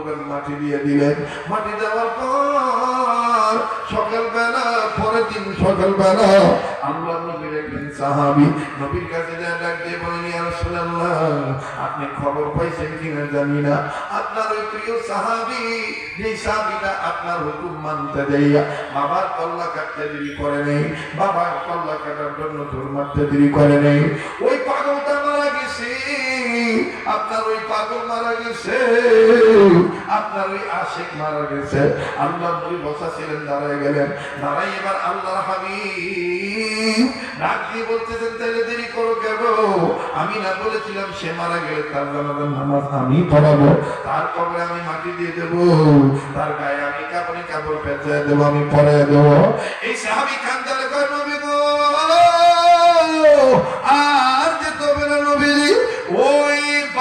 বন্ধুগণ মাটি দিয়ে দিলেন। মাটি দেওয়ার পর সকালবেলা, পরের দিন সকালবেলা আল্লাহ নবীর একজন সাহাবি নবীর কাছে যা ডাক দিয়ে বলেন আপনি খবর পাইছেন কিনা জানি না। আপনার ওই প্রিয় সাহাবি যে সাহাবিটা আপনার হুকুম মানতে দেয়া, বাবার কল্লা কাটতে দেরি করে নেই, বাবার কল্লা কাটার জন্য তোর মারতে দেরি করে নেই। ওই আপনার ওই পাগল মারা গেছে। আপনার ওই আশেক মারা গেছে। আল্লাহ নবী বসা ছিলেন, দাঁড়ায় গেলেন। দাঁড়াই এবার ডাক দিয়ে বলতেছেন তাহলে দেরি করো কেন? আমি না বলেছিলাম, সে মারা গেলে তার নামাজ আমি পড়াবো। তার কবরে আমি মাটি দিয়ে দেবো। তার গায়ে আমি কাপড়ে কাপড় পেঁচে দেবো, আমি পরে দেবো। এই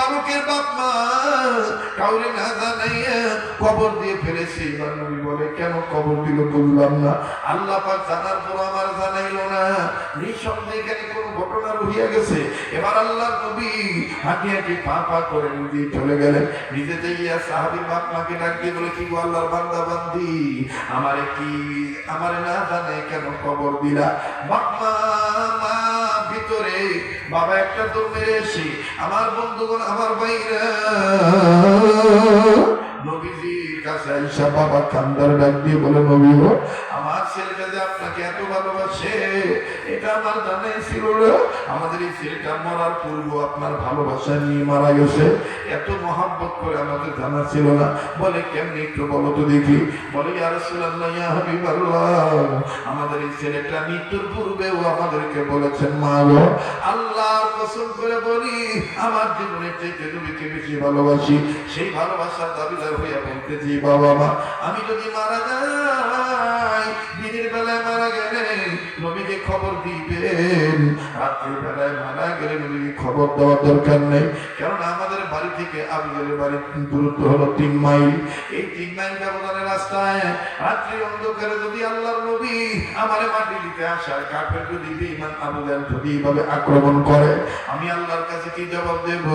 বালকের বাপ মা, কাউরে না জানাইয়া কবর দিয়ে ফেলেছি। এবার নবী বলে, কেন কবর দিল বুঝলাম না আল্লাহ পাক জানার পর আমার জানাইলো না। নিঃসন্দেহে এখানে কোন ঘটনা রহিয়া গেছে। এবার আল্লাহ নবী হাঁটি হাঁটি পা পা করে নিজে চলে গেলেন। নিজে যাইয়া সাহাবি বাপ মাকে ডাক দিয়ে বলে, কি আল্লাহর বান্দা, বান্দি? আমারে কি, আমারে না জানে কেন কবর দিলা? বাপ মা মা ভিতরে, বাবা, একটা তো মেরে এসে আমার বন্ধুগণ, আমার ভাইরা নবীজির কাছে আইসা বাবা কান্দার ডাক দিয়ে বলে, নবী আমার ছেলেটা যে আপনাকে এত ভালোবাসে এটা আমার জানাই ছিল আমাদের এই ছেলেটা মরার পূর্ব আপনার ভালোবাসা নিয়ে মারা গেছে। এত মহাব্বত করে আমাদের জানা ছিল না। বলে, কেমনি একটু বলো তো দেখি? বলে আমাদের এই ছেলেটা মৃত্যুর পূর্বেও আমাদেরকে বলেছেন, মা গো, আল্লাহর কসম করে বলি, আমার জীবনের চাইতে নবীকে বেশি ভালোবাসি? সেই ভালোবাসার দাবিদার হইয়া বলতেছি বাবা মা, আমি যদি মারা যাই, দিনের বেলায় মারা গেলে নবীকে খবর দিবেন রাত্রিবেলায় মারা গেলে নবীকে খবর দেওয়ার দরকার নেই। কেননা আমাদের বাড়ি থেকে আবুদের বাড়ির দূরত্ব হলো তিন মাইল। এই তিন মাইল ব্যবধানের রাস্তায় রাত্রি অন্ধকারে যদি আল্লাহর নবী আমারে মাটি দিতে আসার কাপের যদি বেঈমান আবুদের যদি এইভাবে আক্রমণ করে, আমি আল্লাহর কাছে কি জবাব দেব?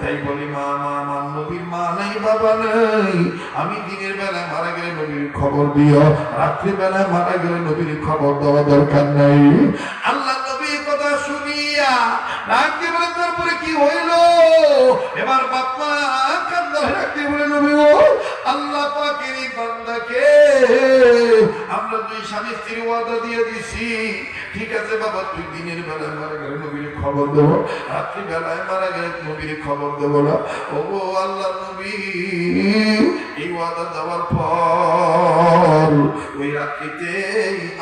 তাই বলি, মা মা আমার নবীর মা নাই, বাবা নাই। আমি দিনের বেলায় মারা গেলে নবীর খবর দিও। রাত্রি বেলায় মারা গেলে নবীর খবর দেওয়া দরকার নাই। আল্লাহ নবীর কথা শুনিয়া দিয়ে বলে, তারপরে কি হইল? এবার বাপ্পা কান্দা দিয়ে বলে, নবী আল্লাহ পাকের বান্দাকে আমরা দুই স্বামী স্ত্রীর ওয়াদা দিয়ে দিছি। ঠিক আছে বাবা, তুই দিনের বেলায় মারা গেলে নবীর খবর দেবো রাত্রি বেলায় মারা গেলে নবীর খবর দেবো না। ও আল্লাহ নবী, এই ওয়াদা দেওয়ার পর ওই রাত্রিতে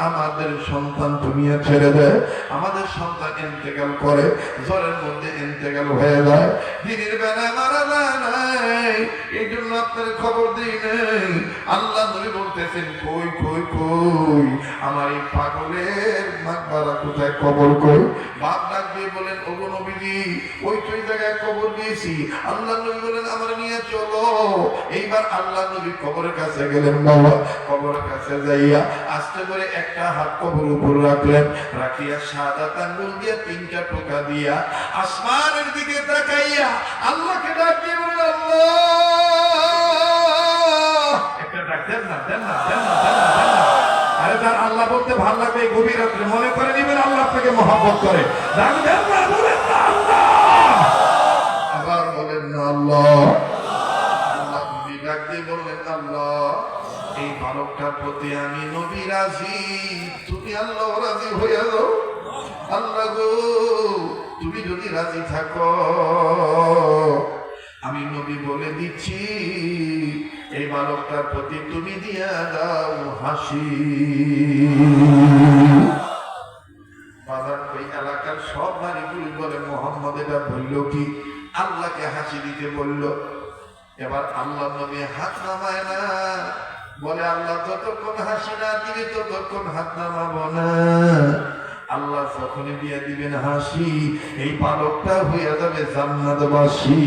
আমাদের সন্তান দুনিয়া ছেড়ে দেয়, আমাদের সন্তান এন্তেকাল করে, জ্বরের মধ্যে এন্তেকাল হয়ে যায়, দিনের বেলায় মারা যায় নাই এই জন্য আপনার খবর দিই নাই। আল্লাহ নবী বলতেছেন, কই কই কই? কবর কই বাপ ডাক দিয়ে বলেন ও গো নবীজি ওই তো জায়গায় কবর দিয়েছি। আল্লাহ নবী বলেন আমার নিয়ে চলো। এইবার আল্লাহ নবী কবরের কাছে গেলেন বাবা কবরের কাছে যাইয়া আস্তে করে একটা হাত কবর উপর রাখলেন। রাখিয়া সাদা তাঙ্গুল দিয়া তিনটা টোকা দিয়া আসমানের দিকে তাকাইয়া আল্লাহকে ডাক দিয়ে বলেন আল্লাহ! একটা ডাক দেন না দেন না দেন না। বলতে ভালো লাগবে এই গভীর রাত্রে। মনে করে নিবেন আল্লাহ আপনাকে মহাব্বত করে। এই বালকটার প্রতি আমি নবী রাজি। তুমি আল্লাহ রাজি হইয়া যাও। আল্লাহ গো, তুমি যদি রাজি থাকো, আমি নবী বলে দিচ্ছি। এই বালকটার প্রতি তুমি দিয়া দাও হাসি। বাজার ওই এলাকার সব বাড়িগুলি বলে, মোহাম্মদ, এটা বলল কি? আল্লাহকে হাসি দিতে বলল। এবার আল্লাহ নবী হাত নামায় না। বলে, আল্লাহ, যতক্ষণ হাসি না দিবে, ততক্ষণ হাত নামাবো না। আল্লাহ যখনই দিয়ে দিবেন হাসি, এই পালকটা হইয়া যাবে জান্নাতবাসী।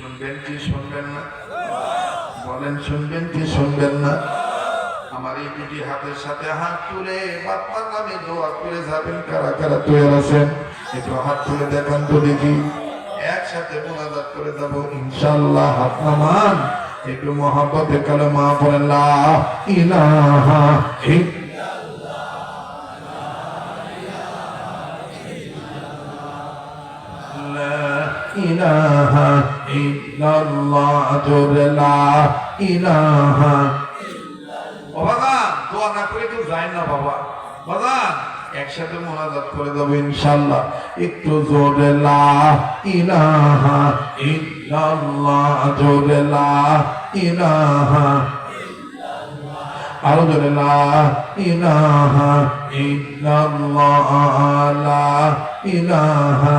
শুনবেন কি শুনবেন না? বলেন, শুনবেন কি শুনবেন না? আমার এই দুটি হাতের সাথে হাত তুলে বাপ্পার নামে দোয়া করে যাবেন, কারা কারা তৈরি আছেন? একটু হাত তুলে দেখান তো দেখি। একসাথে মোনাজাত করে যাব, ইনশাআল্লাহ হাত নামান। একটু মহাব্বতে কালে মা বলেন ইলাহা ইলাহা ইল্লাল্লাহ জোরে লা ইলাহা বাবা, দোয়া না করে কেউ যায় না বাবা। বাবা, একসাথে মোনাজাত করে দেবো ইনশাল্লাহ। একটু জোরে লা ইলাহা ইল্লাল্লাহ জোরে লা ইলাহা আরও জোরে লা ইলাহা ইল্লাল্লাহ, লা ইলাহা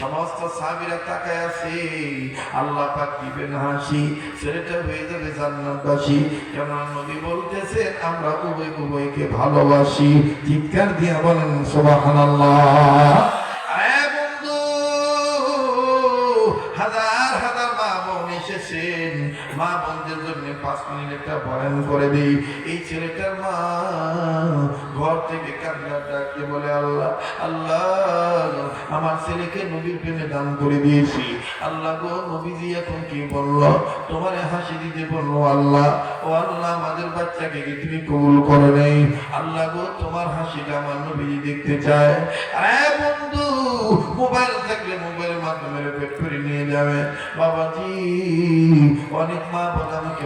সমস্ত আছে। আল্লাহ হয়ে যাবে আমরা উভয় উভয়কে ভালোবাসি। চিৎকার দিয়ে বলেন সুবহানাল্লাহ। মা বোনদের জন্য পাঁচ মিনিট একটা বয়ান করে দিই। এই ছেলেটার মা ঘর থেকে কান্নার ডাকতে বলে, আল্লাহ আল্লাহ, আমার ছেলেকে নবীর প্রেমে দান করে দিয়েছি। আল্লাহ গো, নবীজি এখন কি বলল? তোমার হাসি দিতে বলল, আল্লাহ, ও আল্লাহ, আমাদের বাচ্চাকে কি তুমি কবুল করো নেই? আল্লাহ গো, তোমার হাসিটা আমার নবীজি দেখতে চায়। আরে বন্ধু, মোবাইল থাকলে মোবাইলের মাধ্যমে করে নিয়ে যাবে। বাবাজি অনেক মা বোন আমাকে